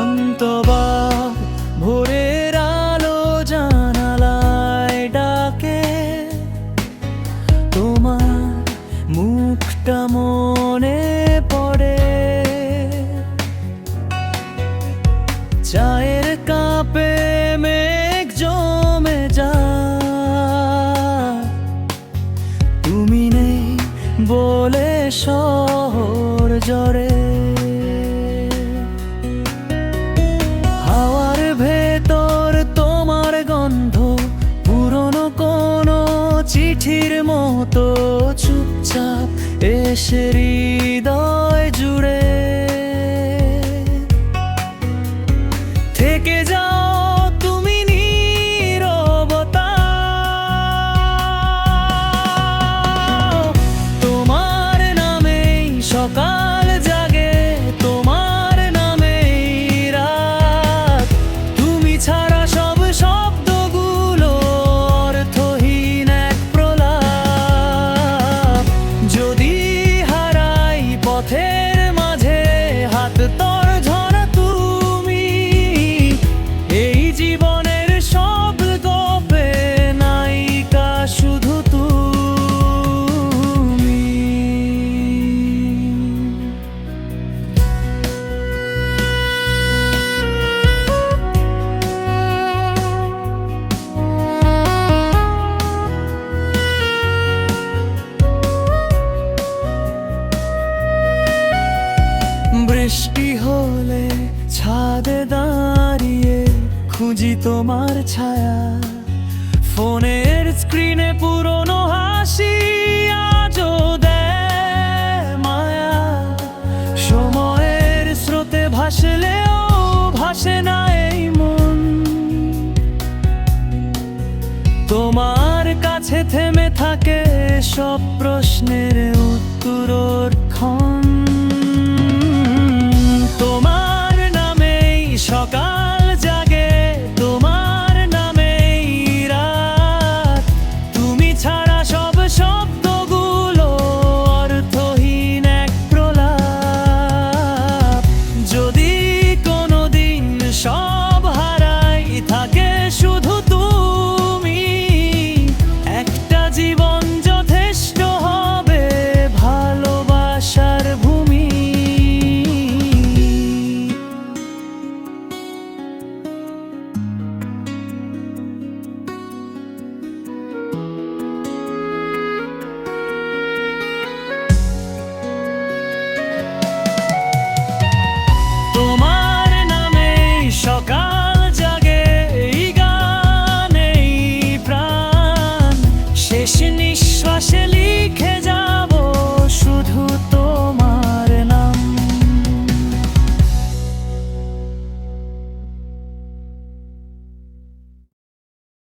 অনন্তবার ভোরের আলো জানালায় ডাকে। তোমার মুখটা মনে পড়ে। চায়ের কাপে মেঘ জমে যায়। তুমি বলে শহর জরে হৃদয় জুড়ে থেকে যাও বৃষ্টি হলে ছাদে দাঁড়িয়ে খুঁজি তোমার ছায়া। ফোনের স্ক্রিনে পুরনো হাসি আজও দেয় মায়া। সময়ের স্রোতে ভাসলেও ভাসে না এই মন। তোমার কাছে থেমে থাকে সব প্রশ্নের উত্তর ক্ষণ।